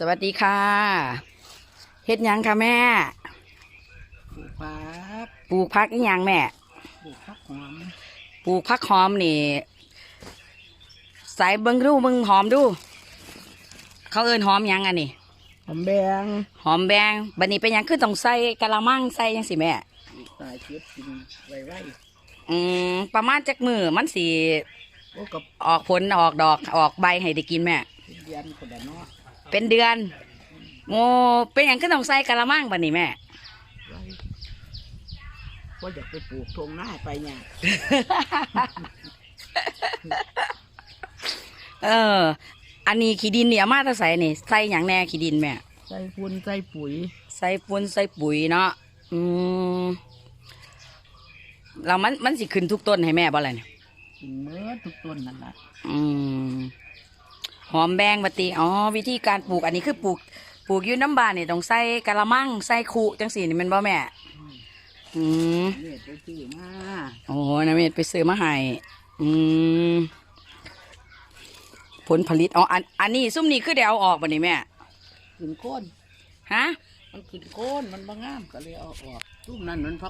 สวัสดีค่ะเฮ็ดหยังค่ะแม่ ปลูกผักปลูกพักอีหยังแม่ ปลูกผักหอมปลูกพักหอมนี่ใส่เบิ้งดูเบิ้งหอมดู เขาเอิ้นหอมหยังอันนี้หอมแบงหอมแบงบัดนี้เป็นหยังคือต้องใส่กะละมังใส่ยังสิแม่สายเก็บกินไว้ไว้อืมประมาณจักมือมันสิโอ้กับออกผลออกดอกออกใบให้ได้กินแม่เดือนคนละเนาะ เป็นเดือนโมเป็นหยังคือต้องใส่กะละมังบัดนี้แม่ไว้ว่าอยากไปปลูกทงหน้าไปเนี่ยเออ อันนี้ขี้ดินเนี่ยมาแตาใส่นี่ใส่หยังแน่ขี้ดินแม่ ใส่ฝุ่นใส่ปุ๋ยใส่ปุ๋นใส่ปุ๋ยเนาะ อืมแล้วมันมันสิขึ้นทุกต้นให้แม่บ่อะไรเนี่ยกินเมื่อทุกต้นนั่นแหละอืม หอมแบงบัติอ๋อวิธีการปลูกอันนี้คือปลูกปลูกอยืนน้ำบานนี่ต้องใส่กะละมังใส่คูจังสีนี่แมันบ่แม่อืมเนี่ยไปซื้อมาโอ้โหนาเมดไปซื้อมาให้อืมผลผลิตอ๋ออันอันนี้ซุ่มนี้คือเดี๋ยวเอาออกบ่นี่แม่ขึ้นโคนฮะมันขึ้นโคนมันบางงามก็เลยเอาออกตุ้มนั่นมันพัก